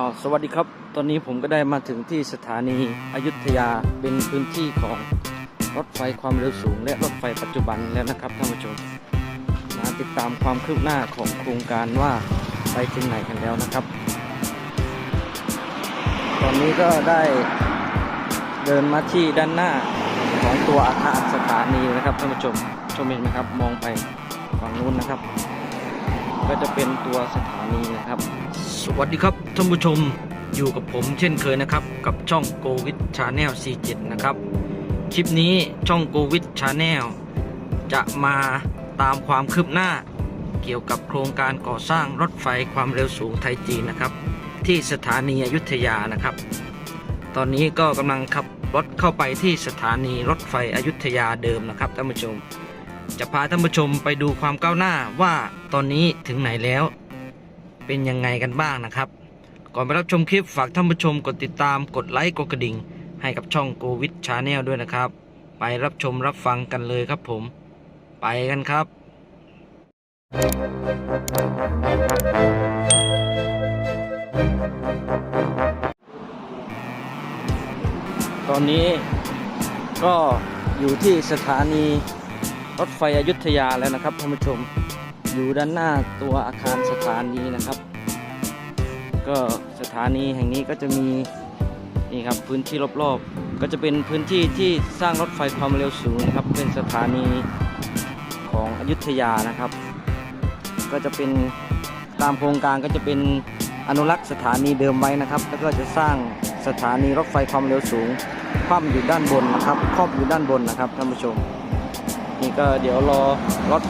อ๋อสวัสดีครับ ตอนนี้ผมก็ได้มาถึงที่สถานีอยุธยาเป็นพื้นที่ของรถไฟความเร็วสูง และรถไฟปัจจุบันแล้วนะครับท่านผู้ชมมาติดตามความคืบหน้าของโครงการว่าไปถึงไหนกันแล้วนะครับ ตอนนี้ก็ได้เดินมาที่ด้านหน้าของตัวอาคารสถานีนะครับท่านผู้ชมชมเห็นไหมครับ มองไปฝั่งนู้นนะครับ ก็จะเป็นตัวสถานีนะครับ สวัสดีครับท่านผู้ชมอยู่กับผมเช่นเคยนะครับ กับช่องโกวิดชาแนล47 นะครับ คลิปนี้ช่องโกวิดชาแนลจะมาตามความคืบหน้า เกี่ยวกับโครงการก่อสร้างรถไฟความเร็วสูงไทยจีนนะครับ ที่สถานีอยุธยานะครับ ตอนนี้ก็กำลังขับรถเข้าไปที่สถานีรถไฟอยุธยาเดิมนะครับท่านผู้ชม จะพาท่านผู้ชมไปดูความก้าวหน้าว่าตอนนี้ถึงไหนแล้ว เป็นยังไงกันบ้างนะครับ ก่อนไปรับชมคลิปฝากท่านผู้ชมกดติดตามกดไลค์กดกระดิ่ง ให้กับช่องโกวิดชาแนลด้วยนะครับ ไปรับชมรับฟังกันเลยครับผม ไปกันครับ ตอนนี้ก็อยู่ที่สถานี รถไฟอยุธยาแล้วนะครับท่านผู้ชมอยู่ด้านหน้าตัวอาคารสถานีนะครับ ก็สถานีแห่งนี้ก็จะมีนี่ครับพื้นที่รอบๆ ก็จะเป็นพื้นที่ที่สร้างรถไฟความเร็วสูงนะครับ เป็นสถานีของอยุธยานะครับ ก็จะเป็นตามโครงการก็จะเป็นอนุรักษ์สถานีเดิมไว้นะครับ แล้วก็จะสร้างสถานีรถไฟความเร็วสูงคว่ำอยู่ด้านบนนะครับครอบอยู่ด้านบนนะครับท่านผู้ชม นี่ก็เดี๋ยวรอรถ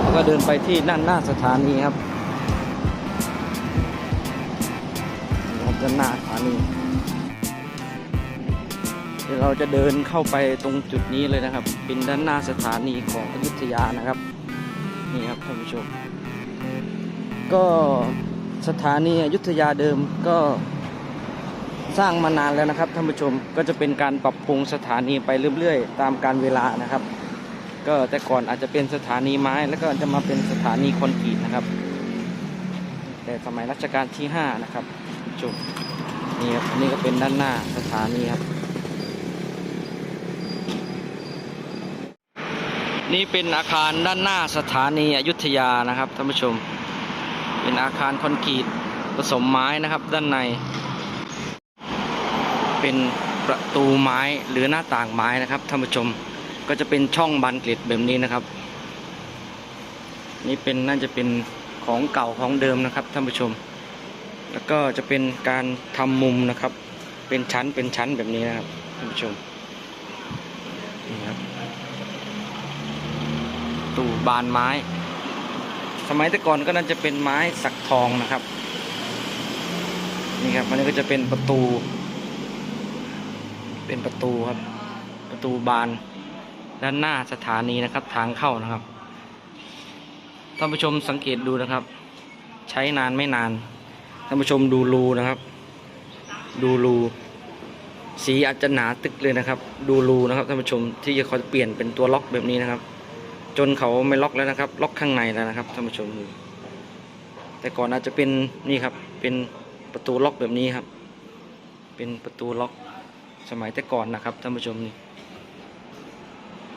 แล้วก็เดินไปที่นั่นหน้าสถานีครับด้านหน้าสถานีเดี๋ยวเราจะเดินเข้าไปตรงจุดนี้เลยนะครับ เป็นด้านหน้าสถานีของอยุธยานะครับ นี่ครับท่านผู้ชม ก็สถานีอยุธยาเดิมก็สร้างมานานแล้วนะครับท่านผู้ชมก็จะเป็นการปรับปรุงสถานีไปเรื่อยๆ ตามการเวลานะครับ ก็แต่ก่อนอาจจะเป็นสถานีไม้แล้วก็จะมาเป็นสถานีคอนกรีตนะครับ แต่สมัยรัชกาลที่ 5 นะครับจบนี่ครับนนี่ก็เป็นด้านหน้าสถานีครับ นี่เป็นอาคารด้านหน้าสถานีอยุธยานะครับท่านผู้ชม เป็นอาคารคอนกรีตผสมไม้นะครับด้านใน เป็นประตูไม้หรือหน้าต่างไม้นะครับท่านผู้ชม ก็จะเป็นช่องบานเกล็ดแบบนี้นะครับ นี่เป็นน่าจะเป็นของเก่าของเดิมนะครับท่านผู้ชม แล้วก็จะเป็นการทำมุมนะครับ เป็นชั้นเป็นชั้นแบบนี้นะครับท่านผู้ชมนี่ครับตู้บานไม้ สมัยแต่ก่อนก็น่าจะเป็นไม้สักทองนะครับนี่ครับอันนี้ก็จะเป็นประตู เป็นประตูครับ ประตูบาน ด้านหน้าสถานีนะครับ ทางเข้านะครับท่านผู้ชมสังเกตดูนะครับ ใช้นานไม่นานท่านผู้ชมดูรูนะครับ ดูรูสีอาจจะหนาตึกเลยนะครับ ดูรูนะครับท่านผู้ชมที่จะเขาเปลี่ยนเป็นตัวล็อกแบบนี้นะครับ จนเขาไม่ล็อกแล้วนะครับ ล็อกข้างในแล้วนะครับท่านผู้ชมดูแต่ก่อนอาจจะเป็นนี่ครับ เป็นประตูล็อกแบบนี้ครับ เป็นประตูล็อกสมัยแต่ก่อนนะครับท่านผู้ชมนี่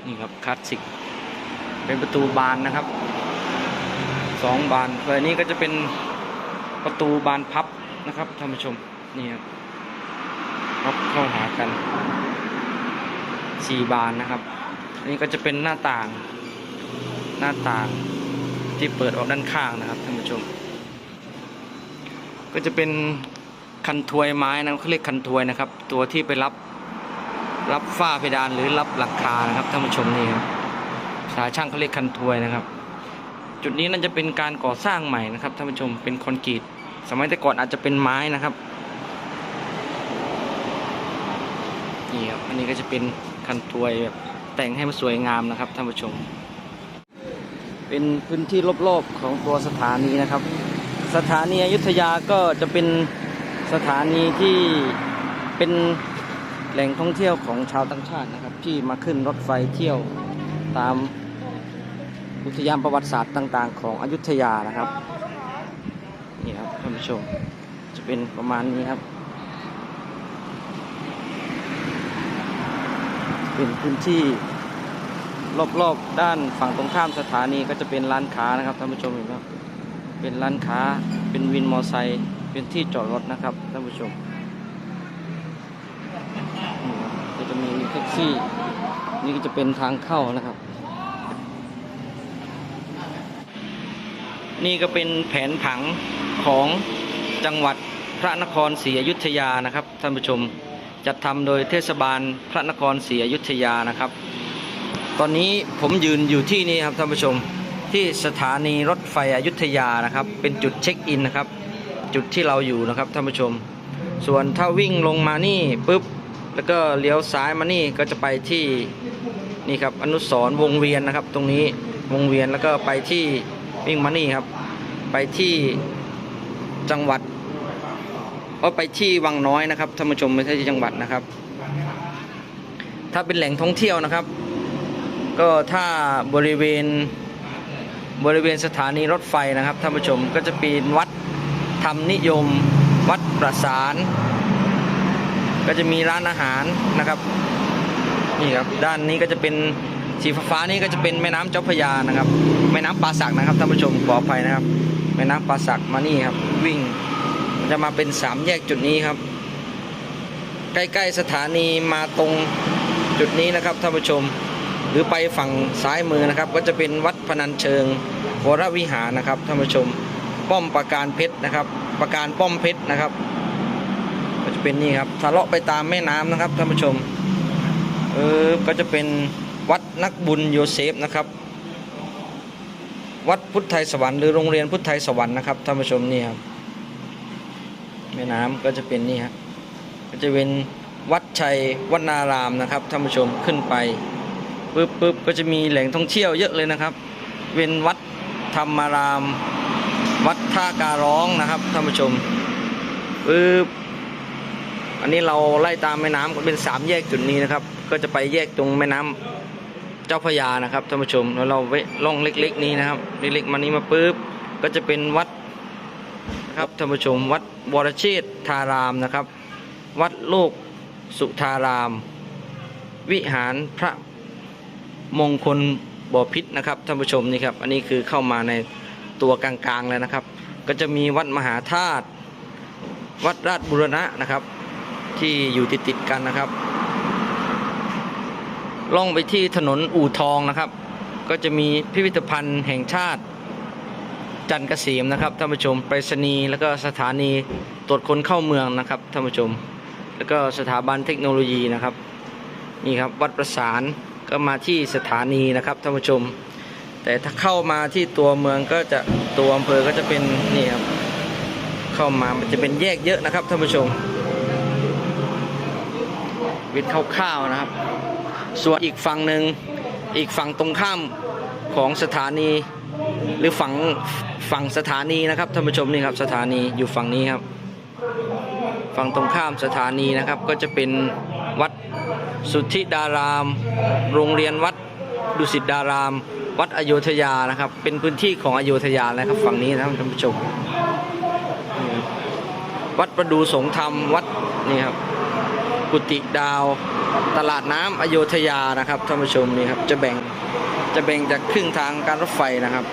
นี่ครับคลาสสิก เป็นประตูบานนะครับสองบานส่วนอันนี้ก็จะเป็นประตูบานพับนะครับท่านผู้ชมนี่ครับล็อกเข้าหากันสี่บานนะครับอันนี้ก็จะเป็นหน้าต่าง หน้าต่างที่เปิดออกด้านข้างนะครับท่านผู้ชม ก็จะเป็นคันทวยไม้นะเขาเรียกคันทวยนะครับ ตัวที่ไปรับ รับฝ้าเพดานหรือรับหลังคานะครับท่านผู้ชมนี่ครับสาช่างเขาเรียกคันทวยนะครับ จุดนี้น่าจะเป็นการก่อสร้างใหม่นะครับท่านผู้ชมเป็นคอนกรีตสมัยแต่ก่อนอาจจะเป็นไม้นะครับนี่ครับอันนี้ก็จะเป็นคันทวยแบบแต่งให้มันสวยงามนะครับท่านผู้ชม เป็นพื้นที่รอบๆของตัวสถานีนะครับ สถานีอยุธยาก็จะเป็นสถานีที่เป็น แหล่งท่องเที่ยวของชาวต่างชาตินะครับ ที่มาขึ้นรถไฟเที่ยวตามอุทยานประวัติศาสตร์ต่าง ๆ ของอยุธยานะครับนี่ครับท่านผู้ชมจะเป็นประมาณนี้ครับ เป็นพื้นที่รอบๆด้านฝั่งตรงข้ามสถานีก็จะเป็นร้านค้านะครับท่านผู้ชมเห็นไหมเป็นร้านค้าเป็นวินมอไซค์เป็นที่จอดรถนะครับท่านผู้ชมนี่ครับก็จะมี แท็กซี่ นี่ก็จะเป็นทางเข้านะครับ นี่ก็เป็นแผนผังของจังหวัดพระนครศรีอยุธยานะครับท่านผู้ชมจัดทำโดยเทศบาลพระนครศรีอยุธยานะครับ ตอนนี้ผมยืนอยู่ที่นี่ครับท่านผู้ชมที่สถานีรถไฟอยุธยานะครับ เป็นจุดเช็คอินนะครับ จุดที่เราอยู่นะครับท่านผู้ชม ส่วนถ้าวิ่งลงมานี่ปุ๊บ แล้วก็เลี้ยวซ้ายมานี่ก็จะไปที่นี่ครับอนุสรวงเวียนนะครับ ตรงนี้วงเวียนแล้วก็ไปที่วิ่งมานี่ครับ ไปที่จังหวัดก็ไปที่วังน้อยนะครับท่านผู้ชมไม่ใช่ที่จังหวัดนะครับ ถ้าเป็นแหล่งท่องเที่ยวนะครับ ก็ถ้าบริเวณบริเวณสถานีรถไฟนะครับท่านผู้ชมก็จะเป็นวัดธรรมนิยม วัดประสาน ก็จะมีร้านอาหารนะครับนี่ครับด้านนี้ก็จะเป็นสีฟ้าๆนี่ก็จะเป็นแม่น้ำเจ้าพยานะครับ แม่น้ำป่าสักนะครับท่านผู้ชมขออภัยนะครับ แม่น้ำป่าสักมานี่ครับ วิ่งจะมาเป็นสามแยกจุดนี้ครับ ใกล้ๆสถานีมาตรงจุดนี้นะครับท่านผู้ชม หรือไปฝั่งซ้ายมือนะครับ ก็จะเป็นวัดพนัญเชิงวรวิหารนะครับท่านผู้ชม ป้อมประการเพชรนะครับ ประการป้อมเพชรนะครับ เป็นนี่ครับทะเลาะไปตามแม่น้ำนะครับท่านผู้ชมเออก็จะเป็นวัดนักบุญโยเซฟนะครับ วัดพุทธไทยสวรรค์หรือโรงเรียนพุทธไทยสวรรค์นะครับท่านผู้ชมนี่ครับแม่น้ำก็จะเป็นนี่ครับก็จะเป็นวัดชัยวนารามนะครับท่านผู้ชมขึ้นไปปึ๊บปึ๊บก็จะมีแหล่งท่องเที่ยวเยอะเลยนะครับ เป็นวัดธรรมาราม วัดท่าการร้องนะครับท่านผู้ชมปึ๊บ อันนี้เราไล่ตามแม่น้ำก็เป็นสามแยกจุดนี้นะครับ ก็จะไปแยกตรงแม่น้ำเจ้าพระยานะครับท่านผู้ชมแล้วเราไว้ล่องเล็ก ๆ นี้นะครับเล็กๆมานี้มาปุ๊บก็จะเป็นวัดนะครับท่านผู้ชมวัดวรเชษฐารามนะครับ วัดโลกสุธาราม วิหารพระมงคลบ่อพิษนะครับท่านผู้ชมนี่ครับอันนี้คือเข้ามาในตัวกลางๆเลยนะครับ ก็จะมีวัดมหาธาตุวัดราชบุรณะนะครับ ที่อยู่ติดติดกันนะครับ ล่องไปที่ถนนอู่ทองนะครับ ก็จะมีพิพิธภัณฑ์แห่งชาติจันทร์เกษมนะครับท่านผู้ชมไปรษณีย์แล้วก็สถานีตรวจคนเข้าเมืองนะครับท่านผู้ชม แล้วก็สถาบันเทคโนโลยีนะครับนี่ครับวัดประสานก็มาที่สถานีนะครับท่านผู้ชม แต่ถ้าเข้ามาที่ตัวเมืองก็จะตัวอำเภอก็จะเป็นนี่ครับเข้ามามันจะเป็นแยกเยอะนะครับท่านผู้ชม วิทย์คร่าวๆนะครับ ส่วนอีกฝั่งหนึ่งอีกฝั่งตรงข้ามของสถานี หรือฝั่งฝั่งสถานีนะครับท่านผู้ชมนี่ครับสถานีอยู่ฝั่งนี้ครับ ฝั่งตรงข้ามสถานีนะครับ ก็จะเป็นวัดสุทธิดาราม โรงเรียนวัดดุสิตดาราม วัดอโยธยานะครับ เป็นพื้นที่ของอโยธยานะครับ ฝั่งนี้นะครับท่านผู้ชมวัดประดูสงธรรมวัดนี่ครับ กุฏิดาวตลาดน้ำอโยธยานะครับท่านผู้ชมนี่ครับจะแบ่งจะแบ่งจากครึ่งทางการรถไฟนะครับ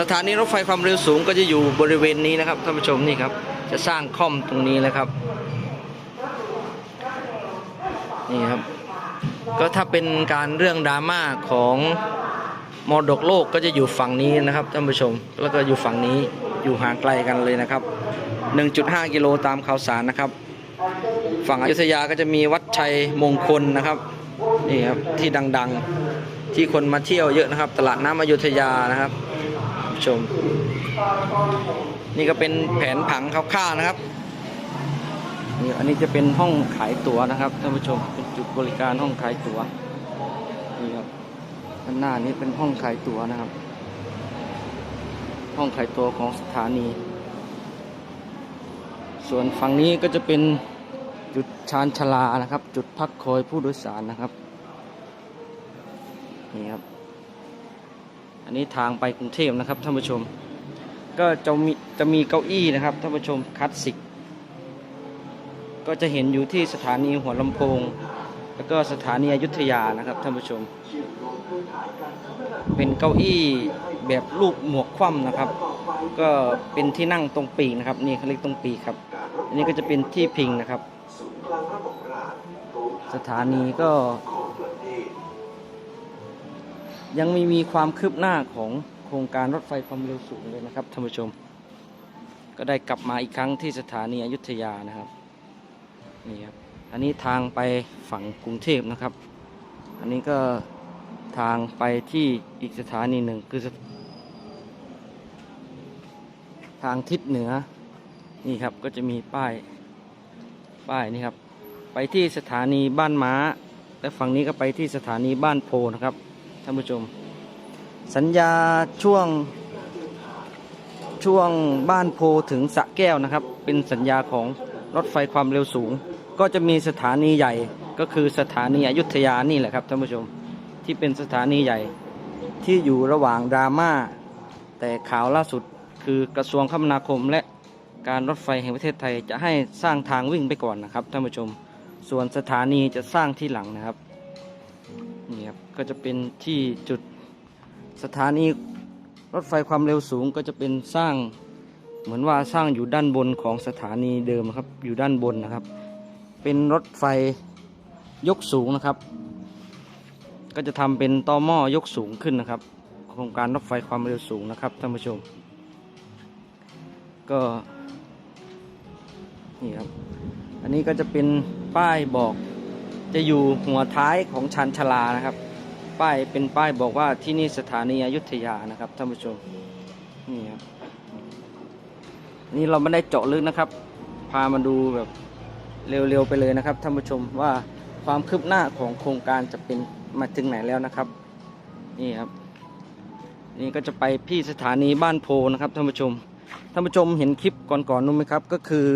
สถานีรถไฟความเร็วสูงก็จะอยู่บริเวณนี้นะครับท่านผู้ชมนี่ครับจะสร้างค่อมตรงนี้เลยครับนี่ครับก็ถ้าเป็นการเรื่องดราม่าของมรดกโลกก็จะอยู่ฝั่งนี้นะครับท่านผู้ชม แล้วก็อยู่ฝั่งนี้อยู่ห่างไกลกันเลยนะครับ 1.5 กิโลตามข่าวสารนะครับ ฝั่งอยุธยาก็จะมีวัดชัยมงคลนะครับนี่ครับที่ดังๆที่คนมาเที่ยวเยอะนะครับ ตลาดน้ำอยุธยานะครับชม นี่ก็เป็นแผนผังคร่าวๆนะครับนี่อันนี้จะเป็นห้องขายตั๋วนะครับท่านผู้ชมเป็นจุดบริการห้องขายตั๋วนี่ครับด้านหน้านี้เป็นห้องขายตั๋วนะครับ ห้องขายตั๋วของสถานี ส่วนฝั่งนี้ก็จะเป็น จุดชานชลานะครับ จุดพักคอยผู้โดยสารนะครับนี่ครับ อันนี้ทางไปกรุงเทพนะครับท่านผู้ชม ก็จะมีจะมีเก้าอี้นะครับท่านผู้ชมคลาสสิกก็จะเห็นอยู่ที่สถานีหัวลำโพง แล้วก็สถานีอยุธยานะครับท่านผู้ชม เป็นเก้าอี้แบบรูปหมวกคว่ำนะครับ ก็เป็นที่นั่งตรงปีกนะครับนี่เขาเรียกตรงปีกครับ อันนี้ก็จะเป็นที่พิงนะครับ สถานีก็ ยังไม่มีความคืบหน้าของโครงการรถไฟความเร็วสูงเลยนะครับท่านผู้ชม ก็ได้กลับมาอีกครั้งที่สถานีอยุธยานะครับนี่ครับอันนี้ทางไปฝั่งกรุงเทพนะครับ อันนี้ก็ทางไปที่อีกสถานีหนึ่งคือ ทางทิศเหนือนี่ครับก็จะมีป้ายป้ายนี่ครับ ไปที่สถานีบ้านม้า และฝั่งนี้ก็ไปที่สถานีบ้านโพนะครับท่านผู้ชม สัญญาช่วงช่วงบ้านโพถึงสะแก้วนะครับ เป็นสัญญาของรถไฟความเร็วสูง ก็จะมีสถานีใหญ่ก็คือสถานีอยุธยานี่แหละครับท่านผู้ชมที่เป็นสถานีใหญ่ที่อยู่ระหว่างดราม่าแต่ข่าวล่าสุดคือกระทรวงคมนาคมและการรถไฟแห่งประเทศไทยจะให้สร้างทางวิ่งไปก่อนนะครับท่านผู้ชม ส่วนสถานีจะสร้างที่หลังนะครับนี่ครับก็จะเป็นที่จุดสถานีรถไฟความเร็วสูงก็จะเป็นสร้างเหมือนว่าสร้างอยู่ด้านบนของสถานีเดิมครับอยู่ด้านบนนะครับ เป็นรถไฟยกสูงนะครับ ก็จะทำเป็นต่อหม้อยกสูงขึ้นนะครับ โครงการรถไฟความเร็วสูงนะครับท่านผู้ชม ก็นี่ครับ อันนี้ก็จะเป็น ป้ายบอกจะอยู่หัวท้ายของชันชลานะครับ ป้ายเป็นป้ายบอกว่าที่นี่สถานีอยุธยานะครับท่านผู้ชมนี่ครับนี่เราไม่ได้เจาะลึกนะครับ พามาดูแบบเร็วๆไปเลยนะครับท่านผู้ชมว่าความคืบหน้าของโครงการจะเป็นมาถึงไหนแล้วนะครับ นี่ครับ นี่ก็จะไปที่สถานีบ้านโพนะครับท่านผู้ชมท่านผู้ชมเห็นคลิปก่อนๆนู้นไหมครับ ก็คือ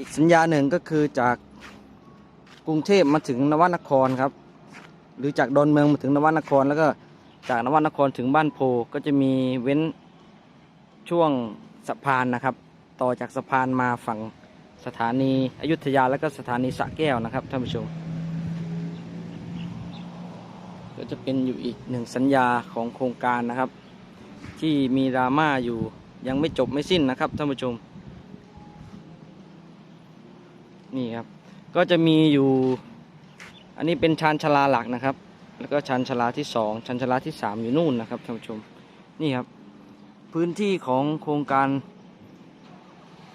อีกสัญญาหนึ่งก็คือจากกรุงเทพมาถึงนวนครครับ หรือจากดอนเมืองมาถึงนวนคร แล้วก็จากนวนครถึงบ้านโพก็จะมีเว้นช่วงสะพานนะครับ ต่อจากสะพานมาฝั่งสถานีอยุธยาแล้วก็สถานีสระแก้วนะครับท่านผู้ชม ก็จะเป็นอยู่อีกหนึ่งสัญญาของโครงการนะครับ ที่มีดราม่าอยู่ยังไม่จบไม่สิ้นนะครับท่านผู้ชม นี่ครับ ก็จะมีอยู่ อันนี้เป็นชานชลาหลักนะครับ แล้วก็ชานชลาที่สองชานชลาที่สามอยู่นู่นนะครับท่านผู้ชมนี่ครับ พื้นที่ของโครงการ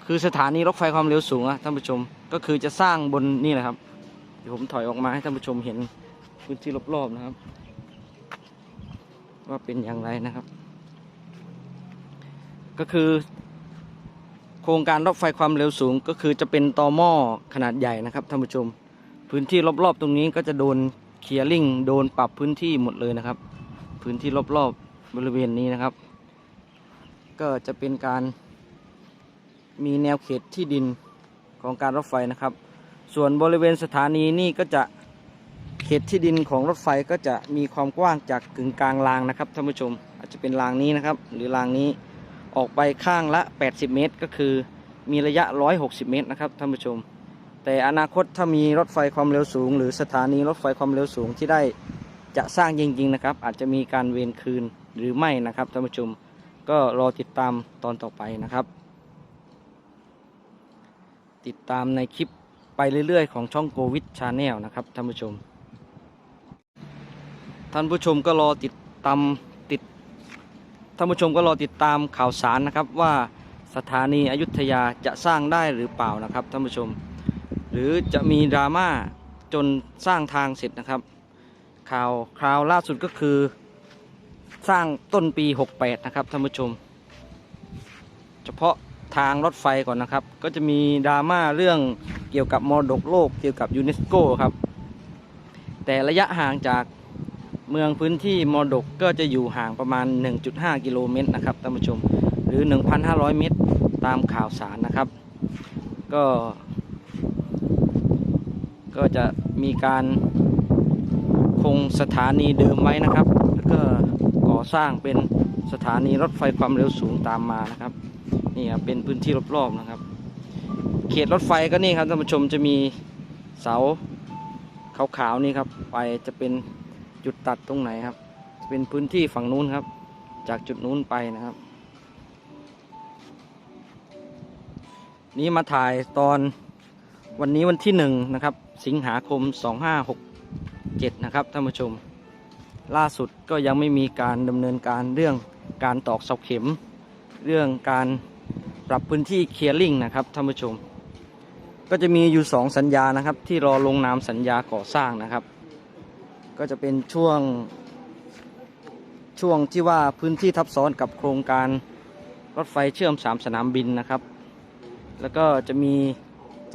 คือสถานีรถไฟความเร็วสูงอะท่านผู้ชมก็คือจะสร้างบนนี่แหละครับเดี๋ยวผมถอยออกมาให้ท่านผู้ชมเห็นพื้นที่รอบๆนะครับ ว่าเป็นอย่างไรนะครับ ก็คือ โครงการรถไฟความเร็วสูงก็คือจะเป็นตอหม้อขนาดใหญ่นะครับท่านผู้ชม พื้นที่รอบๆตรงนี้ก็จะโดนเคลียร์ลิงโดนปรับพื้นที่หมดเลยนะครับ พื้นที่รอบๆบริเวณนี้นะครับ ก็จะเป็นการมีแนวเขตที่ดินของการรถไฟนะครับ ส่วนบริเวณสถานีนี่ก็จะเขตที่ดินของรถไฟก็จะมีความกว้างจากกึ่งกลางรางนะครับท่านผู้ชม อาจจะเป็นรางนี้นะครับ หรือรางนี้ ออกไปข้างละ 80 เมตร ก็คือมีระยะ 160 เมตรนะครับท่านผู้ชม แต่อนาคตถ้ามีรถไฟความเร็วสูง หรือสถานีรถไฟความเร็วสูงที่ได้จะสร้างจริงๆนะครับ อาจจะมีการเวนคืนหรือไม่นะครับท่านผู้ชมก็รอติดตามตอนต่อไปนะครับ ติดตามในคลิปไปเรื่อยๆ ของช่องโกวิดชาแนลนะครับท่านผู้ชม ท่านผู้ชมก็รอติดตาม ท่านผู้ชมก็รอติดตามข่าวสารนะครับว่าสถานีอยุธยาจะสร้างได้หรือเปล่านะครับท่านผู้ชม หรือจะมีดราม่าจนสร้างทางเสร็จนะครับ ข่าวคราวล่าสุดก็คือ สร้างต้นปี 68 นะครับท่านผู้ชม เฉพาะทางรถไฟก่อนนะครับ ก็จะมีดราม่าเรื่องเกี่ยวกับมรดกโลกเกี่ยวกับยูเนสโกครับ แต่ระยะห่างจาก เมืองพื้นที่มรดกก็จะอยู่ห่างประมาณ 1.5 กิโลเมตรนะครับท่านผู้ชม หรือ 1,500 เมตรตามข่าวสารนะครับ ก็ ก็จะมีการคงสถานีเดิมไว้นะครับ แล้วก็ก่อสร้างเป็นสถานีรถไฟความเร็วสูงตามมานะครับนี่ครับเป็นพื้นที่รอบๆนะครับ เขตรถไฟก็นี่ครับท่านผู้ชมจะมีเสาขาวๆนี่ครับไปจะเป็น จุดตัดตรงไหนครับ เป็นพื้นที่ฝั่งนู้นครับ จากจุดนู้นไปนะครับ นี้มาถ่ายตอนวันนี้วันที่หนึ่งนะครับ สิงหาคม 2567 นะครับท่านผู้ชม ล่าสุดก็ยังไม่มีการดำเนินการเรื่องการตอกเสาเข็ม เรื่องการปรับพื้นที่เคลียร์ลิงนะครับท่านผู้ชม ก็จะมีอยู่ 2 สัญญานะครับ ที่รอลงนามสัญญาก่อสร้างนะครับ ก็จะเป็นช่วงช่วงที่ว่าพื้นที่ทับซ้อนกับโครงการรถไฟเชื่อม3สนามบินนะครับ แล้วก็จะมี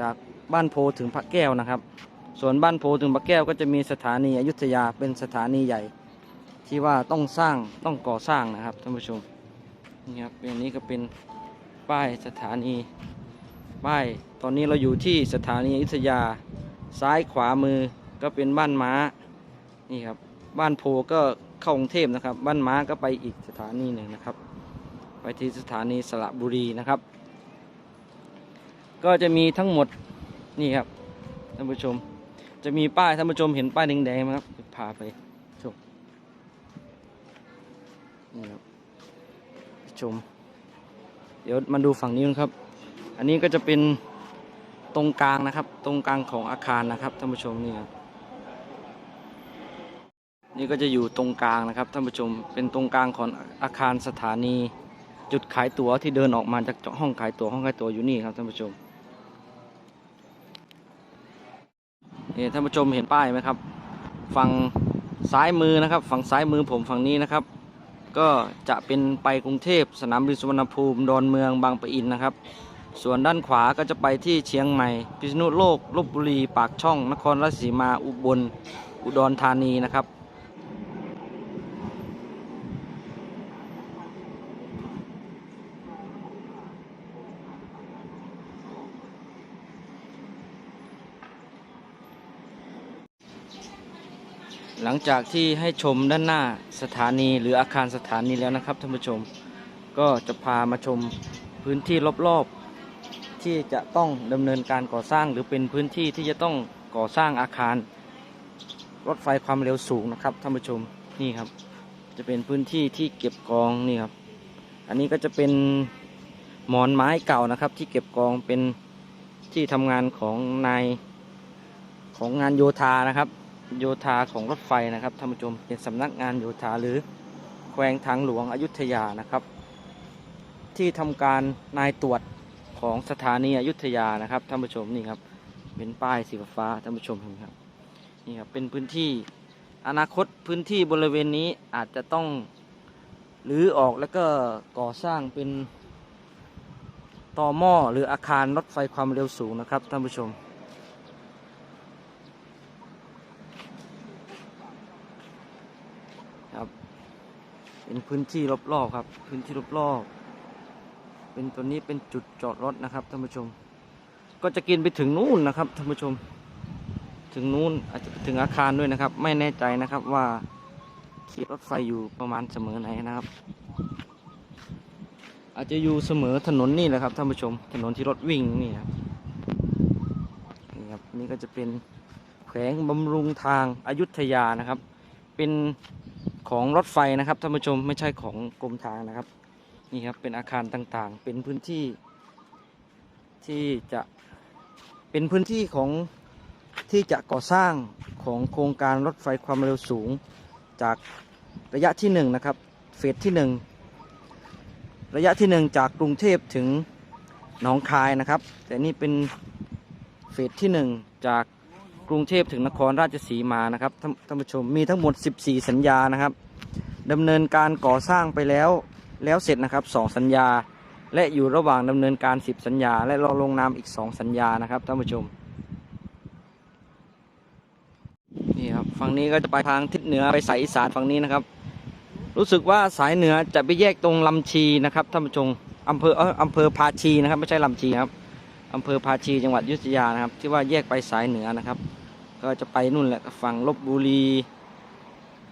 จากบ้านโพถึงพระแก้วนะครับ ส่วนบ้านโพถึงพระแก้วก็จะมีสถานีอยุธยาเป็นสถานีใหญ่ ที่ว่าต้องสร้างต้องก่อสร้างนะครับท่านผู้ชมนี่ครับอันนี้ก็เป็นป้ายสถานีป้ายตอนนี้เราอยู่ที่สถานีอยุธยา ซ้ายขวามือก็เป็นบ้านม้า นี่ครับ บ้านโพก็เข้ากรุงเทพนะครับ บ้านม้าก็ไปอีกสถานีหนึ่งนะครับ ไปที่สถานีสระบุรีนะครับ ก็จะมีทั้งหมดนี่ครับท่านผู้ชม จะมีป้ายท่านผู้ชมเห็นป้ายแดงๆไหมครับพาไปชมนี่ครับชม เดี๋ยวมาดูฝั่งนี้นครับ อันนี้ก็จะเป็นตรงกลางนะครับ ตรงกลางของอาคารนะครับท่านผู้ชมนี่ครับ นี่ก็จะอยู่ตรงกลางนะครับท่านผู้ชมเป็นตรงกลางของอาคารสถานี จุดขายตั๋วที่เดินออกมาจากห้องขายตั๋วห้องขายตั๋วอยู่นี่ครับท่านผู้ชมนี่ท่านผู้ชมเห็นป้ายไหมครับ ฝั่งซ้ายมือนะครับ ฝั่งซ้ายมือผมฝั่งนี้นะครับ ก็จะเป็นไปกรุงเทพสนามบินสุวรรณภูมิดอนเมืองบางปะอินนะครับ ส่วนด้านขวาก็จะไปที่เชียงใหม่ พิษณุโลกลบบุรี ปากช่อง นครราชสีมาอุบลอุดรธานีนะครับ หลังจากที่ให้ชมด้านหน้าสถานีหรืออาคารสถานีแล้วนะครับท่านผู้ชม ก็จะพามาชมพื้นที่รอบๆ ที่จะต้องดำเนินการก่อสร้าง หรือเป็นพื้นที่ที่จะต้องก่อสร้างอาคาร รถไฟความเร็วสูงนะครับท่านผู้ชมนี่ครับ จะเป็นพื้นที่ที่เก็บกองนี่ครับ อันนี้ก็จะเป็นหมอนไม้เก่านะครับ ที่เก็บกองเป็นที่ทำงานของนายของงานโยธานะครับ โยธาของรถไฟนะครับท่านผู้ชมเป็นสำนักงานโยธาหรือแขวงทางหลวงอยุธยานะครับ ที่ทำการนายตรวจของสถานีอยุธยานะครับท่านผู้ชมนี่ครับเป็นป้ายสีฟ้าท่านผู้ชมเห็นครับนี่ครับเป็นพื้นที่อนาคตพื้นที่บริเวณนี้อาจจะต้องหรือออกแล้วก็ก่อสร้างเป็นต่อหม้อหรืออาคารรถไฟความเร็วสูงนะครับท่านผู้ชม ครับ เป็นพื้นที่รอบๆครับ พื้นที่รอบๆเป็นตัวนี้เป็นจุดจอดรถนะครับท่านผู้ชม ก็จะกินไปถึงนู่นนะครับท่านผู้ชม ถึงนู่นอาจจะไปถึงอาคารด้วยนะครับ ไม่แน่ใจนะครับว่าขีดรถไฟอยู่ประมาณเสมอไหนนะครับ อาจจะอยู่เสมอถนนนี่แหละครับท่านผู้ชม ถนนที่รถวิ่งนี่ครับนี่ครับนี่ก็จะเป็นแขวงบำรุงทางอายุทยานะครับ เป็น ของรถไฟนะครับท่านผู้ชมไม่ใช่ของกรมทางนะครับนี่ครับเป็นอาคารต่างๆ เป็นพื้นที่ ที่จะเป็นพื้นที่ของที่จะก่อสร้างของโครงการรถไฟความเร็วสูง จากระยะที่หนึ่งนะครับเฟสที่หนึ่งระยะที่หนึ่งจากกรุงเทพถึงหนองคายนะครับ แต่นี่เป็นเฟสที่หนึ่งจาก กรุงเทพถึงนครราชสีมานะครับท่านท่านผู้ชมมีทั้งหมด 14 สัญญานะครับดำเนินการก่อสร้างไปแล้วแล้วเสร็จนะครับ 2 สัญญา และอยู่ระหว่างดำเนินการ 10 สัญญา และรอลงนามอีก 2 สัญญานะครับท่านผู้ชมนี่ครับฝั่งนี้ก็จะไปทางทิศเหนือไปสายอีสานฝั่งนี้นะครับ รู้สึกว่าสายเหนือจะไปแยกตรงลำชีนะครับท่านผู้ชมอำเภออำเภอภาชีนะครับ ไม่ใช่ลำชีครับอำเภอภาชีจังหวัดยุธยานะครับ ที่ว่าแยกไปสายเหนือนะครับ ก็จะไปนู่นแหละฝั่งลบบุรี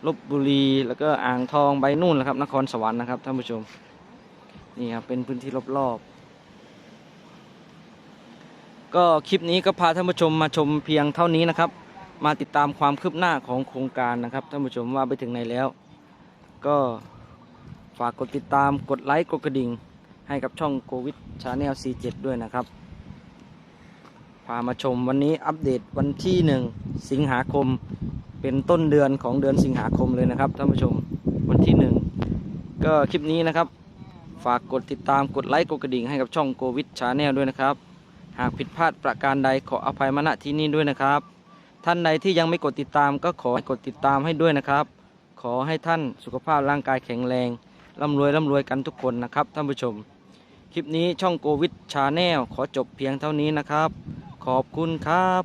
ลบบุรีแล้วก็อ่างทองไปนู่นแหละครับนครสวรรค์นะครับท่านผู้ชมนี่ครับเป็นพื้นที่รอบๆก็คลิปนี้ก็พาท่านผู้ชมมาชมเพียงเท่านี้นะครับ มาติดตามความคืบหน้าของโครงการนะครับท่านผู้ชมว่าไปถึงไหนแล้ว ก็ฝากกดติดตามกดไลค์กดกระดิ่งให้กับช่องโควิดชาแนล C7 ด้วยนะครับ พามาชมวันนี้อัปเดตวันที่1สิงหาคม เป็นต้นเดือนของเดือนสิงหาคมเลยนะครับท่านผู้ชมวันที่1ก็คลิปนี้นะครับ ฝากกดติดตามกดไลค์กดกระดิ่งให้กับช่องโควิดชาแนลด้วยนะครับ หากผิดพลาดประการใดขออภัยมาณที่นี้ด้วยนะครับ ท่านใดที่ยังไม่กดติดตามก็ขอให้กดติดตามให้ด้วยนะครับ ขอให้ท่านสุขภาพร่างกายแข็งแรงร่ำรวยร่ำรวยกันทุกคนนะครับท่านผู้ชม คลิปนี้ช่องโควิดชาแนลขอจบเพียงเท่านี้นะครับ ขอบคุณครับ